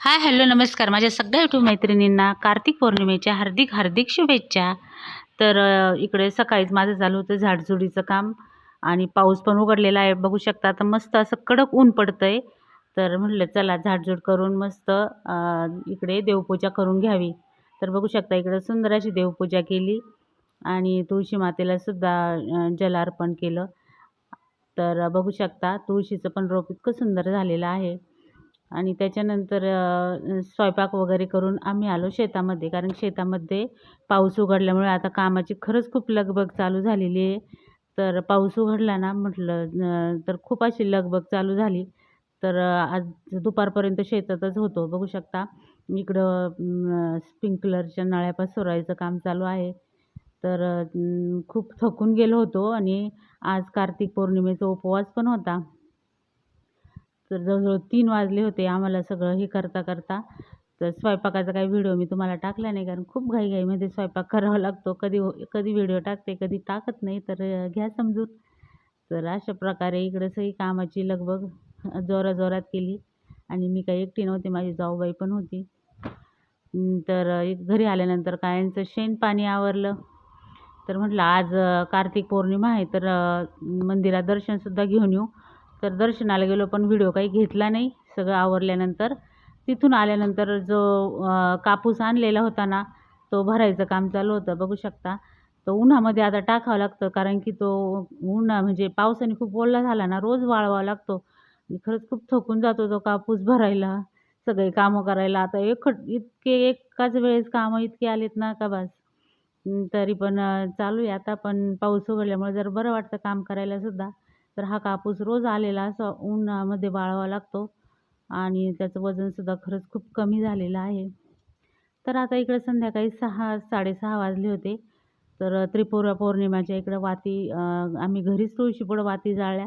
Hello नमस्कार. माझ्या सगळ्या युट्यूब मैत्रिणींना कार्तिक पौर्णिमेच्या हार्दिक हार्दिक शुभेच्छा. तर इकडे सकाळीच माझं चालू होतं झाडझुडीचं काम आणि पाऊस पण उघडलेला आहे. बघू शकता तर मस्त असं कडक ऊन पडतं आहे तर म्हटलं चला झाडझूड करून मस्त इकडे देवपूजा करून घ्यावी. तर बघू शकता इकडे सुंदर अशी देवपूजा केली आणि तुळशी मातेला सुद्धा जल अर्पण केलं. तर बघू शकता तुळशीचं पण रोप इतकं सुंदर झालेलं आहे. आणि त्याच्यानंतर स्वयंपाक वगैरे करून आम्ही आलो शेतामध्ये. कारण शेतामध्ये पाऊस उघडल्यामुळे आता कामाची खरंच खूप लगबग चालू झालेली आहे. तर पाऊस उघडला ना म्हटलं तर खूप अशी लगबग चालू झाली. तर आज दुपारपर्यंत शेतातच होतो. बघू शकता इकडं स्प्रिंकलरच्या नळ्यापास पसरवायचं काम चालू आहे. तर खूप थकून गेलो होतो आणि आज कार्तिक पौर्णिमेचा उपवास पण होता. तर जवळजवळ तीन वाजले होते आम्हाला सगळं हे करता करता. तर स्वयंपाकाचा काही व्हिडिओ मी तुम्हाला टाकला नाही कारण खूप घाईघाईमध्ये स्वयंपाक करावा लागतो. कधी हो, कधी व्हिडिओ टाकते कधी टाकत नाही तर घ्या समजून. तर अशा प्रकारे इकडं सगळी कामाची लगबग जोराजोरात केली. आणि मी काही एकटी नव्हते माझी जाऊबाई पण होती. तर घरी आल्यानंतर कायांचं शेण पाणी आवरलं. तर म्हटलं आज कार्तिक पौर्णिमा आहे तर मंदिरात दर्शनसुद्धा घेऊन येऊ. तर दर्शनाला गेलो पण व्हिडिओ काही घेतला नाही. सगळं आवरल्यानंतर तिथून आल्यानंतर जो कापूस आणलेला होता ना तो भरायचं काम चालू होतं. बघू शकता. तो उन्हामध्ये आता टाकावं लागतं कारण की तो उन्हा म्हणजे पावसाने खूप ओला झाला ना रोज वाळवावा लागतो. खरंच खूप थकून जातो तो कापूस भरायला सगळे कामं करायला. आता एकट इतके एकाच वेळेस कामं इतके आलेत ना का बस? तरी पण चालू आहे आता पण पाऊस उघडल्यामुळे जर बरं वाटतं काम करायला सुद्धा. तर हा कापूस रोज आलेला असा उन्हामध्ये वाळवा लागतो. आणि त्याचं वजनसुद्धा खरंच खूप कमी झालेलं आहे. तर आता इकडे संध्याकाळी सहा साडेसहा वाजले होते. तर त्रिपुरा पौर्णिमाच्या इकडं वाती आम्ही घरीच तुळशीपुढं वाती जाळल्या.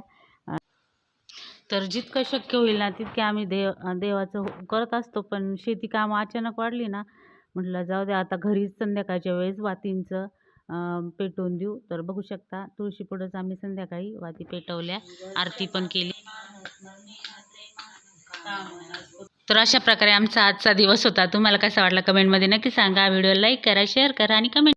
तर जितकं शक्य होईल ना तितके आम्ही देव देवाचं करत असतो. पण शेती कामं अचानक वाढली ना म्हटलं जाऊ द्या आता घरीच संध्याकाळच्या वेळेस वातींचं. पेटवून देऊ. तर बघू शकता तुळशीपुढंच आम्ही संध्याकाळी वाती पेटवल्या. आरती पण केली. तर अशा प्रकारे आमचा आजचा दिवस होता. तुम्हाला कसा वाटला कमेंटमध्ये नक्की सांगा. व्हिडिओ लाईक करा शेअर करा आणि कमेंट